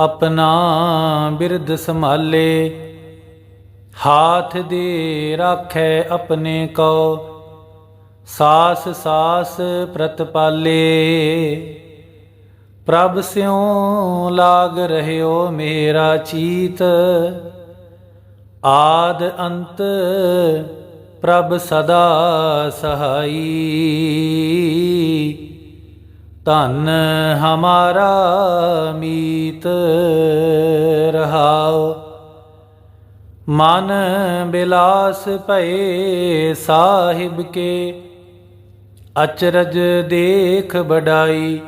ਆਪਣਾ ਬਿਰਦ ਸੰਭਾਲੇ, ਹਾਥ ਦੇ ਰਾਖੈ ਆਪਣੇ ਕੋ, ਸਾਸ ਸਾਸ ਪ੍ਰਤਪਾਲੇ ਪ੍ਰਭ ਸਿਉ ਲਾਗ ਰਹਿਓ ਮੇਰਾ ਚੀਤ, ਆਦ ਅੰਤ ਪ੍ਰਭ ਸਦਾ ਸਹਾਈ। ਧਨ ਹਮਾਰਾ ਮੀਤ ਰਹਾਓ ਮਨ ਬਿਲਾਸ ਭਏ ਸਾਹਿਬ ਕੇ, ਅਚਰਜ ਦੇਖ ਬਡਾਈ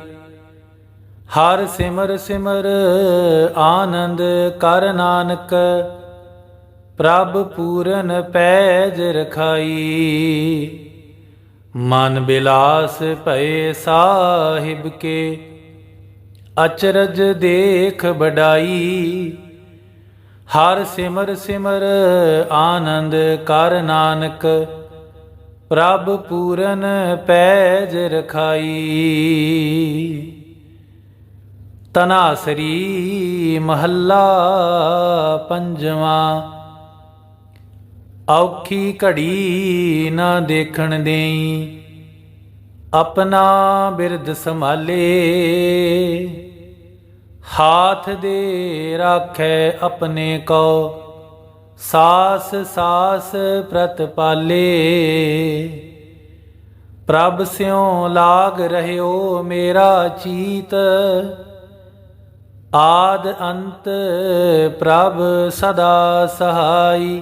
ਹਰ ਸਿਮਰ ਸਿਮਰ ਆਨੰਦ ਕਰ ਨਾਨਕ, ਪ੍ਰਭ ਪੂਰਨ ਪੈਜ ਰਖਾਈ। ਮਨ ਬਿਲਾਸ ਭਏ ਸਾਹਿਬ ਕੇ, ਅਚਰਜ ਦੇਖ ਬਡਾਈ ਹਰ ਸਿਮਰ ਸਿਮਰ ਆਨੰਦ ਕਰ ਨਾਨਕ, ਪ੍ਰਭ ਪੂਰਨ ਪੈਜ ਰਖਾਈ। ਤਨਾਸਰੀ ਮਹੱਲਾ ਪੰਜਵਾਂ ਔਖੀ ਘੜੀ ਨਾ ਦੇਖਣ ਦੇਈ, ਆਪਣਾ ਬਿਰਦ ਸੰਭਾਲੇ। ਹਾਥ ਦੇ ਰਾਖੈ ਆਪਣੇ ਕੋ, ਸਾਸ ਸਾਸ ਪ੍ਰਤਪਾਲੇ ਪ੍ਰਭ ਸਿਉ ਲਾਗ ਰਹਿਓ ਮੇਰਾ ਚੀਤ, ਆਦ ਅੰਤ ਪ੍ਰਭ ਸਦਾ ਸਹਾਈ।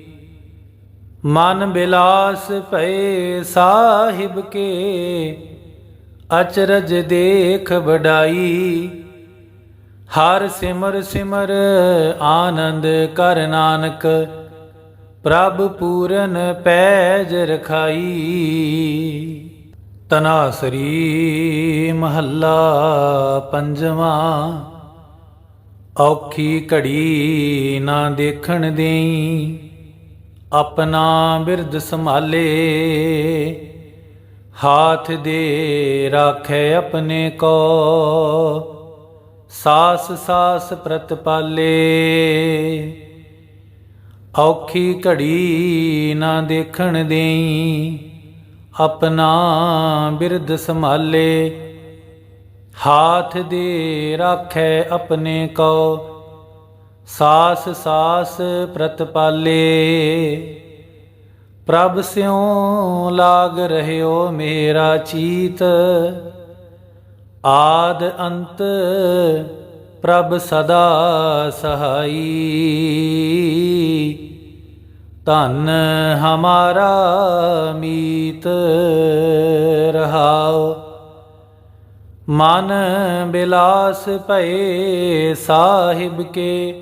ਮਨ ਬਿਲਾਸ ਭਏ ਸਾਹਿਬ ਕੇ, ਅਚਰਜ ਦੇਖ ਵਡਾਈ। ਹਰ ਸਿਮਰ ਸਿਮਰ ਆਨੰਦ ਕਰ ਨਾਨਕ, ਪ੍ਰਭ ਪੂਰਨ ਪੈਜ ਰਖਾਈ। ਤਨਾਸਰੀ ਮਹੱਲਾ ਪੰਜਵਾਂ, ਔਖੀ ਘੜੀ ਨਾ ਦੇਖਣ ਦੇਈ। ਆਪਣਾ ਬਿਰਦ ਸੰਭਾਲੇ, ਹਾਥ ਦੇ ਰਾਖੇ ਆਪਣੇ ਕੋ, ਸਾਸ ਸਾਸ ਪ੍ਰਤਪਾਲੇ ਔਖੀ ਘੜੀ ਨਾ ਦੇਖਣ ਦੇਈ, ਆਪਣਾ ਬਿਰਦ ਸੰਭਾਲੇ, ਹਾਥ ਦੇ ਰਾਖੇ ਆਪਣੇ ਕੋ। ਸਾਸ ਸਾਸ ਪ੍ਰਤਪਾਲੇ ਪ੍ਰਭ ਸਿਉ ਲਾਗ ਰਹਿਓ ਮੇਰਾ ਚੀਤ। ਆਦ ਅੰਤ ਪ੍ਰਭ ਸਦਾ ਸਹਾਈ। ਧਨ ਹਮਾਰਾ ਮੀਤ ਰਹਾਓ ਮਨ ਬਿਲਾਸ ਭਏ ਸਾਹਿਬ ਕੇ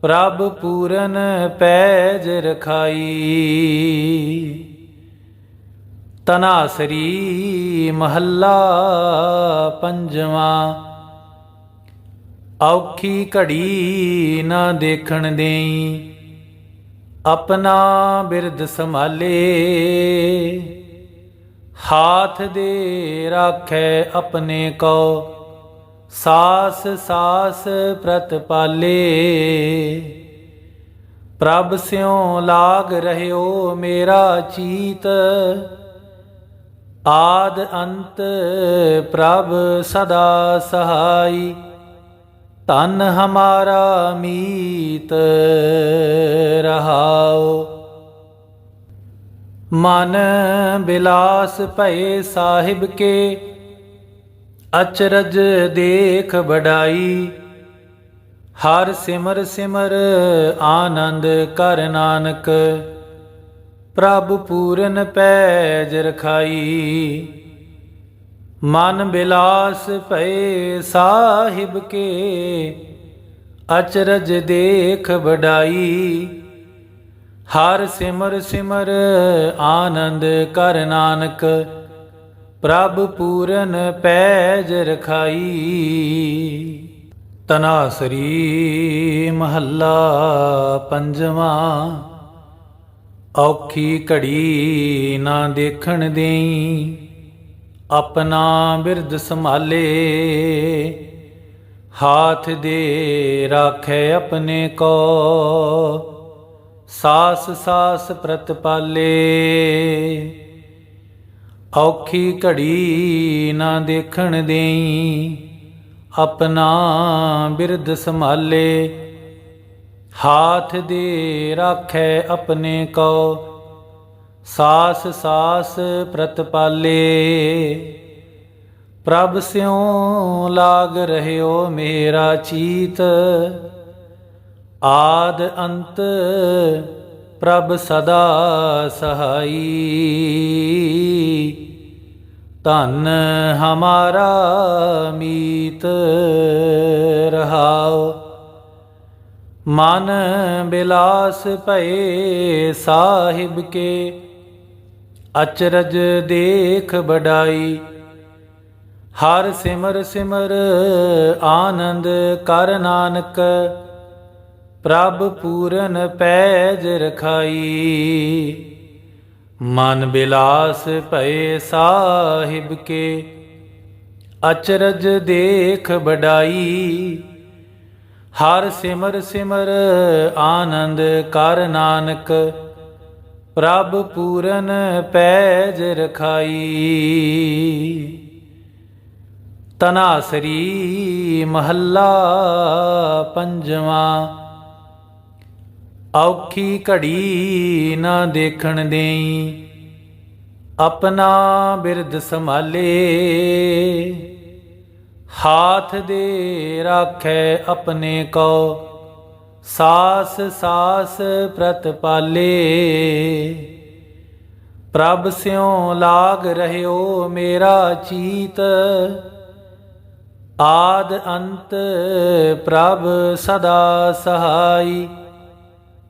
ਪ੍ਰਭ ਪੂਰਨ ਪੈਜ ਰਖਾਈ। ਤਨਾਸਰੀ ਮਹੱਲਾ ਪੰਜਵਾਂ। ਔਖੀ ਘੜੀ ਨਾ ਦੇਖਣ ਦੇਈ। ਆਪਣਾ ਬਿਰਦ ਸੰਭਾਲੇ। ਹਾਥ ਦੇ ਰਾਖੈ ਆਪਣੇ ਕੋ। ਸਾਸ ਸਾਸ ਪ੍ਰਤਪਾਲੇ ਪ੍ਰਭ ਸਿਉ ਲਾਗ ਰਹਿਓ ਮੇਰਾ ਚੀਤ। ਆਦ ਅੰਤ ਪ੍ਰਭ ਸਦਾ ਸਹਾਈ। ਤਨ ਹਮਾਰਾ ਮੀਤ ਰਹਾਓ। ਮਨ ਬਿਲਾਸ ਭਏ ਸਾਹਿਬ ਕੇ। ਅਚਰਜ ਦੇਖ ਬੜਾਈ ਹਰ ਸਿਮਰ ਸਿਮਰ ਆਨੰਦ ਕਰ ਨਾਨਕ। ਪ੍ਰਭ ਪੂਰਨ ਪੈਜ ਰਖਾਈ। ਮਨ ਬਿਲਾਸ ਭਏ ਸਾਹਿਬ ਕੇ। ਅਚਰਜ ਦੇਖ ਵਡਾਈ। ਹਰ ਸਿਮਰ ਸਿਮਰ ਆਨੰਦ ਕਰ ਨਾਨਕ। ਪ੍ਰਭ ਪੂਰਨ ਪੈਜ ਰਖਾਈ। ਤਨਾਸਰੀ ਮਹੱਲਾ ਪੰਜਵਾਂ। ਔਖੀ ਘੜੀ ਨਾ ਦੇਖਣ ਦੇਈ। ਆਪਣਾ ਬਿਰਦ ਸੰਭਾਲੇ। ਹਾਥ ਦੇ ਰਾਖੇ ਆਪਣੇ ਕੋ। ਸਾਸ ਸਾਸ ਪ੍ਰਤਪਾਲੇ। ਔਖੀ ਘੜੀ ਨਾ ਦੇਖਣ ਦੇਈ, ਆਪਣਾ ਬਿਰਦ ਸੰਭਾਲੇ। ਹਾਥ ਦੇ ਰਾਖੈ ਆਪਣੇ ਕੋ, ਸਾਸ ਸਾਸ ਪ੍ਰਤਪਾਲੇ ਪ੍ਰਭ ਸਿਉ ਲਾਗ ਰਹਿਓ ਮੇਰਾ ਚੀਤ, ਆਦ ਅੰਤ ਪ੍ਰਭ ਸਦਾ ਸਹਾਈ। ਧਨ ਹਮਾਰਾ ਮੀਤ ਰਹਾਓ ਮਨ ਬਿਲਾਸ ਭਏ ਸਾਹਿਬ ਕੇ। ਅਚਰਜ ਦੇਖ ਬਡਾਈ ਹਰ ਸਿਮਰ ਸਿਮਰ ਆਨੰਦ ਕਰ ਨਾਨਕ। ਪ੍ਰਭ ਪੂਰਨ ਪੈਜ ਰਖਾਈ। ਮਨ ਬਿਲਾਸ ਭਏ ਸਾਹਿਬ ਕੇ, ਅਚਰਜ ਦੇਖ ਬਡਾਈ ਹਰ ਸਿਮਰ ਸਿਮਰ ਆਨੰਦ ਕਰ ਨਾਨਕ, ਪ੍ਰਭ ਪੂਰਨ ਪੈਜ ਰਖਾਈ। ਤਨਾਸਰੀ ਮਹੱਲਾ ਪੰਜਵਾਂ ਔਖੀ ਘੜੀ ਨਾ ਦੇਖਣ ਦੇਈ, ਆਪਣਾ ਬਿਰਦ ਸੰਭਾਲੇ। ਹਾਥ ਦੇ ਰਾਖੈ ਆਪਣੇ ਕੋ, ਸਾਸ ਸਾਸ ਪ੍ਰਤਪਾਲੇ ਪ੍ਰਭ ਸਿਉ ਲਾਗ ਰਹਿਓ ਮੇਰਾ ਚੀਤ, ਆਦ ਅੰਤ ਪ੍ਰਭ ਸਦਾ ਸਹਾਈ।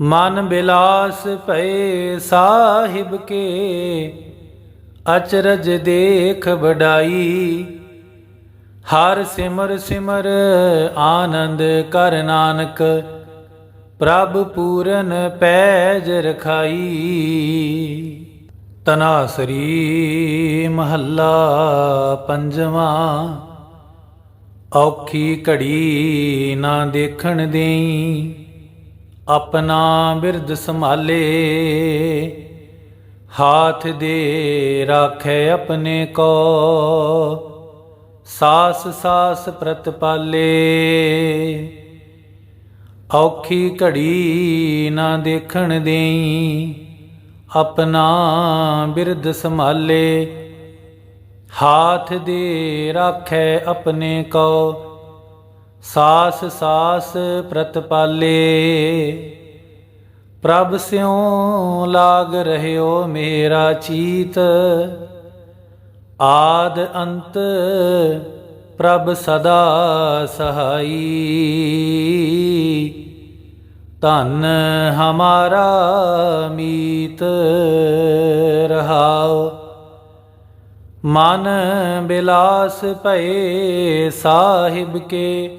ਮਨ ਬਿਲਾਸ ਭਏ ਸਾਹਿਬ ਕੇ, ਅਚਰਜ ਦੇਖ ਵਡਾਈ। ਹਰ ਸਿਮਰ ਸਿਮਰ ਆਨੰਦ ਕਰ ਨਾਨਕ, ਪ੍ਰਭ ਪੂਰਨ ਪੈਜ ਰਖਾਈ। ਤਨਾਸਰੀ ਮਹੱਲਾ ਪੰਜਵਾਂ, ਔਖੀ ਘੜੀ ਨਾ ਦੇਖਣ ਦੇਈ। ਆਪਣਾ ਬਿਰਦ ਸੰਭਾਲੇ, ਹਾਥ ਦੇ ਰਾਖੇ ਆਪਣੇ ਕੋ, ਸਾਸ ਸਾਸ ਪ੍ਰਤਪਾਲੇ ਔਖੀ ਘੜੀ ਨਾ ਦੇਖਣ ਦੇਈ, ਆਪਣਾ ਬਿਰਦ ਸੰਭਾਲੇ, ਹਾਥ ਦੇ ਰਾਖੇ ਆਪਣੇ ਕੋ। ਸਾਸ ਸਾਸ ਪ੍ਰਤਪਾਲੇ ਪ੍ਰਭ ਸਿਉ ਲਾਗ ਰਹਿਓ ਮੇਰਾ ਚੀਤ। ਆਦ ਅੰਤ ਪ੍ਰਭ ਸਦਾ ਸਹਾਈ। ਧਨ ਹਮਾਰਾ ਮੀਤ ਰਹਾਉ ਮਨ ਬਿਲਾਸ ਭਏ ਸਾਹਿਬ ਕੇ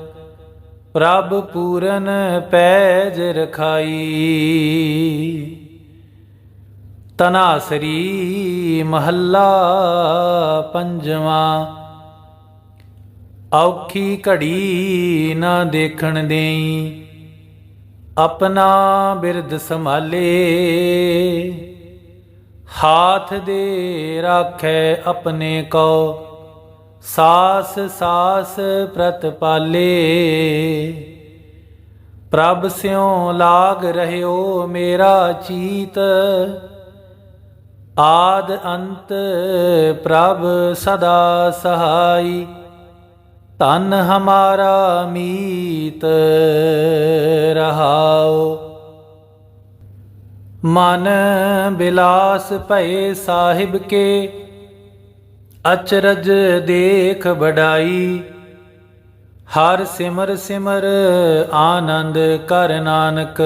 ਪ੍ਰਭ ਪੂਰਨ ਪੈਜ ਰਖਾਈ। ਤਨਾਸਰੀ ਮਹੱਲਾ ਪੰਜਵਾਂ। ਔਖੀ ਘੜੀ ਨਾ ਦੇਖਣ ਦੇਈ। ਆਪਣਾ ਬਿਰਦ ਸੰਭਾਲੇ। ਹਾਥ ਦੇ ਰਾਖੈ ਆਪਣੇ ਕੋ। ਸਾਸ ਸਾਸ ਪ੍ਰਤਪਾਲੇ ਪ੍ਰਭ ਸਿਉ ਲਾਗ ਰਹਿਓ ਮੇਰਾ ਚੀਤ। ਆਦ ਅੰਤ ਪ੍ਰਭ ਸਦਾ ਸਹਾਈ। ਤਨ ਹਮਾਰਾ ਮੀਤ ਰਹਾਓ। ਮਨ ਬਿਲਾਸ ਭਏ ਸਾਹਿਬ ਕੇ। ਅਚਰਜ ਦੇਖ ਬਡਾਈ ਹਰ ਸਿਮਰ ਸਿਮਰ ਆਨੰਦ ਕਰ ਨਾਨਕ।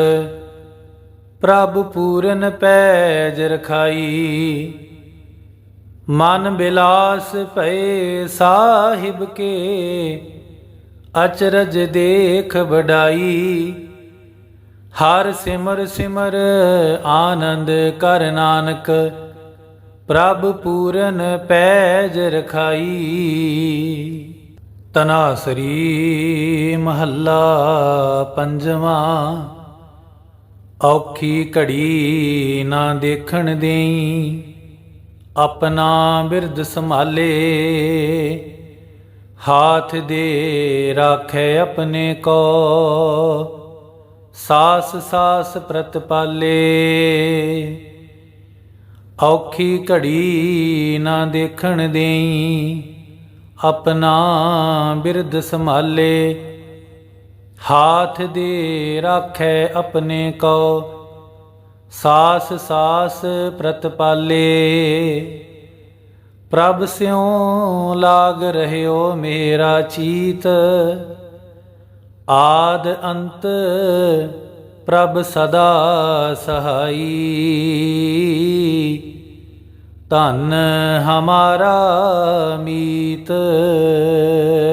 ਪ੍ਰਭ ਪੂਰਨ ਪੈਜ ਰਖਾਈ। ਮਨ ਬਿਲਾਸ ਭਏ ਸਾਹਿਬ ਕੇ। ਅਚਰਜ ਦੇਖ ਵਡਾਈ। ਹਰ ਸਿਮਰ ਸਿਮਰ ਆਨੰਦ ਕਰ ਨਾਨਕ। ਪ੍ਰਭ ਪੂਰਨ ਪੈਜ ਰਖਾਈ। ਤਨਾਸਰੀ ਮਹੱਲਾ ਪੰਜਵਾਂ। ਔਖੀ ਘੜੀ ਨਾ ਦੇਖਣ ਦੇਈ। ਆਪਣਾ ਬਿਰਦ ਸੰਭਾਲੇ। ਹਾਥ ਦੇ ਰਾਖੇ ਆਪਣੇ ਕੋ। ਸਾਸ ਸਾਸ ਪ੍ਰਤਪਾਲੇ। ਔਖੀ ਘੜੀ ਨਾ ਦੇਖਣ ਦੇਈ, ਆਪਣਾ ਬਿਰਦ ਸੰਭਾਲੇ। ਹਾਥ ਦੇ ਰੱਖੈ ਆਪਣੇ ਕੋ ਸਾਸ ਸਾਸ ਪ੍ਰਤਪਾਲੇ ਪ੍ਰਭ ਸਿਉ ਲਾਗ ਰਹਿਓ ਮੇਰਾ ਚੀਤ, ਆਦ ਅੰਤ ਪ੍ਰਭ ਸਦਾ ਸਹਾਈ। ਧਨ ਹਮਾਰਾ ਮੀਤ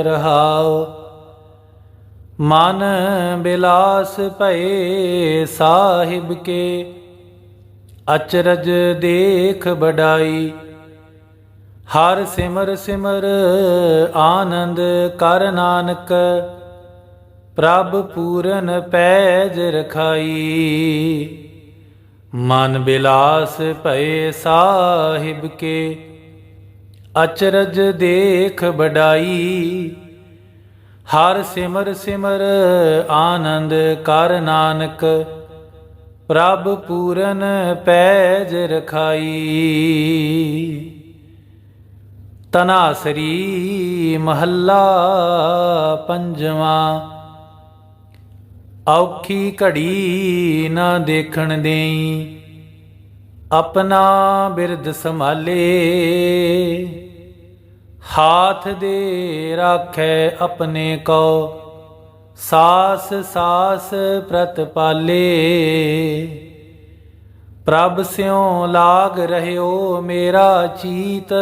ਰਹਾਓ ਮਨ ਬਿਲਾਸ ਭਏ ਸਾਹਿਬ ਕੇ। ਅਚਰਜ ਦੇਖ ਬਡਾਈ ਹਰ ਸਿਮਰ ਸਿਮਰ ਆਨੰਦ ਕਰ ਨਾਨਕ। ਪ੍ਰਭ ਪੂਰਨ ਪੈਜ ਰਖਾਈ। ਮਨ ਬਿਲਾਸ ਭਏ ਸਾਹਿਬ ਕੇ, ਅਚਰਜ ਦੇਖ ਬਡਾਈ ਹਰ ਸਿਮਰ ਸਿਮਰ ਆਨੰਦ ਕਰ ਨਾਨਕ, ਪ੍ਰਭ ਪੂਰਨ ਪੈਜ ਰਖਾਈ। ਤਨਾਸਰੀ ਮਹੱਲਾ ਪੰਜਵਾਂ ਔਖੀ ਘੜੀ ਨਾ ਦੇਖਣ ਦੇਈ। ਆਪਣਾ ਬਿਰਦ ਸੰਭਾਲੇ। ਹਾਥ ਦੇ ਰਾਖੇ ਆਪਣੇ ਕੋ। ਸਾਸ ਸਾਸ ਪ੍ਰਤਪਾਲੇ ਪ੍ਰਭ ਸਿਉ ਲਾਗ ਰਹਿਓ ਮੇਰਾ ਚੀਤ।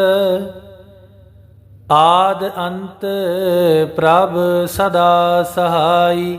ਆਦ ਅੰਤ ਪ੍ਰਭ ਸਦਾ ਸਹਾਈ।